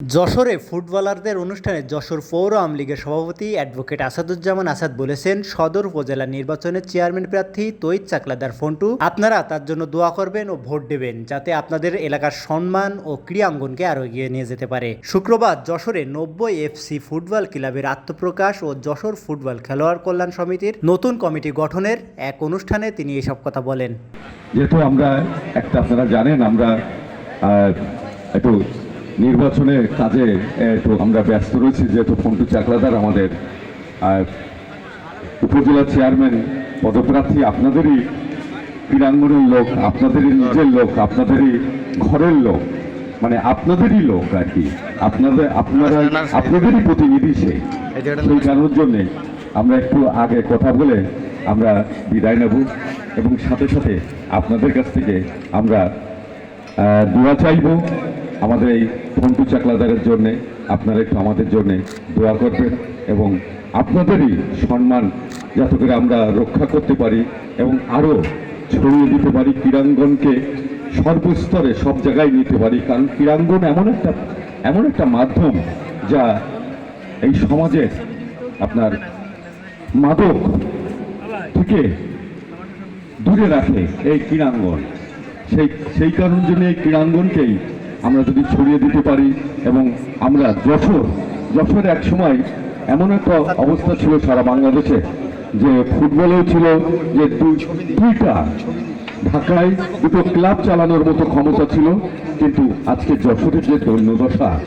যশোরে ফুটবলারদের অনুষ্ঠানে যশোর পৌর আওয়ামী লীগের সভাপতি অ্যাডভোকেট আসাদুজ্জামান আসাদ বলেছেন, সদর উপজেলা নির্বাচনে চেয়ারম্যান প্রার্থী তৈত চাকলাদার ফন্টু, আপনারা তার জন্য দোয়া করবেন ও ভোট দেবেন যাতে আপনাদের এলাকার সম্মান ও ক্রীড়াঙ্গনকে আরও এগিয়ে নিয়ে যেতে পারে। শুক্রবার যশোরে নব্বই এফসি ফুটবল ক্লাবের আত্মপ্রকাশ ও যশোর ফুটবল খেলোয়াড় কল্যাণ সমিতির নতুন কমিটি গঠনের এক অনুষ্ঠানে তিনি এসব কথা বলেন। যেহেতু আমরা একটা, আপনারা জানেন, আমরা একটু নির্বাচনের কাজে একটু আমরা ব্যস্ত রয়েছি যেহেতু ফন্টু চাকলাদার আমাদের। আহ, উপজেলা চেয়ারম্যান পদপ্রার্থী আপনাদেরই ক্রীড়াঙ্গনের লোক আপনাদেরই নিজের লোক আপনাদেরই ঘরের লোক মানে আপনাদেরই লোক আর কি। আপনাদের আপনারা আপনাদেরই প্রতিনিধি সে। সেই কারণের জন্যে আমরা একটু আগে কথা বলে আমরা বিদায় নেব এবং সাথে সাথে আপনাদের কাছ থেকে আমরা দোয়া চাইব। আমাদের এই ফন্টু চাকলাদারের জন্যে, আপনারা একটু আমাদের জন্যে দোয়া করবেন এবং আপনাদেরই সম্মান যাতে করে আমরা রক্ষা করতে পারি এবং আরও ছড়িয়ে দিতে পারি, ক্রীড়াঙ্গনকে সর্বস্তরে সব জায়গায় নিতে পারি। কারণ ক্রীড়াঙ্গন এমন একটা এমন একটা মাধ্যম যা এই সমাজের আপনার মাদক থেকে দূরে রাখে এই ক্রীড়াঙ্গন। সেই সেই কারণ জন্য এই ক্রীড়াঙ্গনকেই আমরা যদি ছড়িয়ে দিতে পারি এবং আমরা যশোর যশোর এক সময় এমন একটা অবস্থা ছিল সারা বাংলাদেশে যে ফুটবলেও ছিল যে দুই- দুইটা ঢাকায় দুটো ক্লাব চালানোর মতো ক্ষমতা ছিল, কিন্তু আজকে যশোরের যে দৈন্যদশা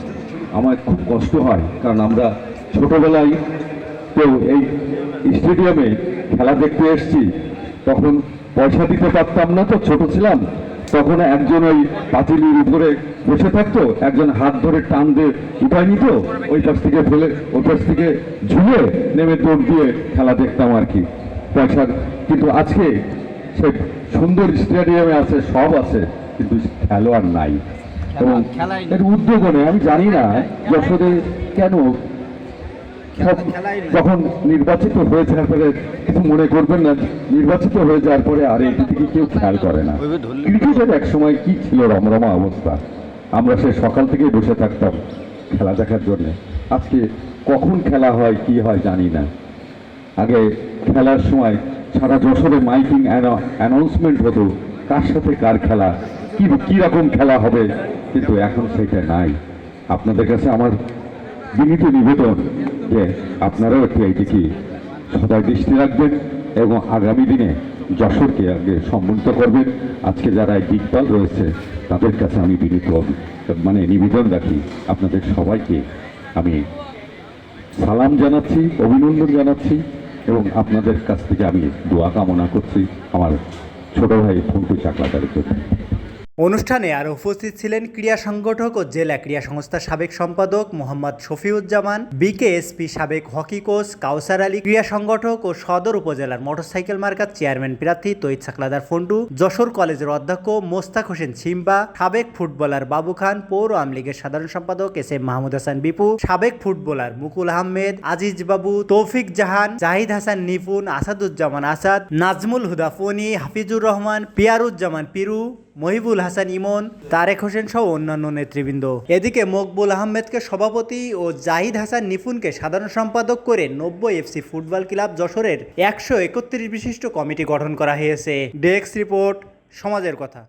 আমার খুব কষ্ট হয়, কারণ আমরা ছোটোবেলায় তো এই স্টেডিয়ামে খেলা দেখতে এসেছি, তখন পয়সা দিতে পারতাম না, তো ছোট ছিলাম, তখন একজন ওই পাতিলির উপরে বসে থাকতো একজন হাত ধরে টান দিয়ে উঠায় নিত ওই পাশ থেকে ফেলে ওই পাশ থেকে ঝুলে নেমে দৌড় দিয়ে খেলা দেখতাম আর কি। পয়সা কিন্তু আজকে সে সুন্দর স্টেডিয়ামে আছে সব আছে কিন্তু খেলোয়াড় নাই। এবং এর উদ্যোগ নেই আমি জানি না যশোরে কেন যখন নির্বাচিত হয়ে যাওয়ার পরে কিছু মনে করবেন না নির্বাচিত হয়ে যাওয়ার পরে আর এটি থেকে কেউ খেয়াল করে না। ক্রিকেটের এক সময় কি ছিল রমরমা অবস্থা? আমরা সে সকাল থেকেই বসে থাকতাম খেলা দেখার জন্য। আজকে কখন খেলা হয়, কি হয় জানি না। আগে খেলার সময় সারা যশোরে মাইকিং অ্যানাউন্সমেন্ট হতো, কার সাথে কার খেলা, কি কি রকম খেলা হবে, কিন্তু এখন সেটা নাই। আপনাদের কাছে আমার বিনীত নিবেদন যে আপনারাও একটু এইদিকে সদয় দৃষ্টি রাখবেন এবং আগামী দিনে যশোরকে আগে সম্মানিত করবেন। আজকে যারা দিকপাল রয়েছে, তাদের কাছে আমি বিনীত মানে নিবেদন রাখি, আপনাদের সবাইকে আমি সালাম জানাচ্ছি, অভিনন্দন জানাচ্ছি, এবং আপনাদের কাছ থেকে আমি দোয়া কামনা করছি। আমার ছোট ভাই ফন্টু চাকলাদারের জন্য। অনুষ্ঠানে আর উপস্থিত ছিলেন ক্রীড়া সংগঠক ও জেলা ক্রীড়া সংস্থার সাবেক সম্পাদক মোহাম্মদ শফিউজ্জামান, বিকেএসপি সাবেক হকি কোচ কাউসার আলী, ক্রীড়া সংগঠক ও সদর উপজেলার মোটরসাইকেল মার্কার চেয়ারম্যান প্রার্থী তৈত সাকলাদার ফন্ডু যশোর কলেজের অধ্যক্ষ মোস্তাক হোসেন সিম্বা সাবেক ফুটবলার বাবু খান, পৌর আওয়ামী লীগের সাধারণ সম্পাদক এস এম মাহমুদ হাসান বিপু, সাবেক ফুটবলার মুকুল আহমেদ, আজিজ বাবু, তৌফিক জাহান, জাহিদ হাসান নিপুন আসাদুজ্জামান আসাদ, নাজমুল হুদা ফনি, হাফিজুর রহমান, পিয়ারুজ্জামান পিরু, মহিবুল হাসান ইমন, তারেক হোসেন সহ অন্যান্য নেতৃবৃন্দ। এদিকে মকবুল আহমেদকে সভাপতি ও জাহিদ হাসান নিফুনকে সাধারণ সম্পাদক করে নব্বই এফসি ফুটবল ক্লাব যশোরের একশো একত্রিশ বিশিষ্ট কমিটি গঠন করা হয়েছে। ডেস্ক রিপোর্ট, সমাজের কথা।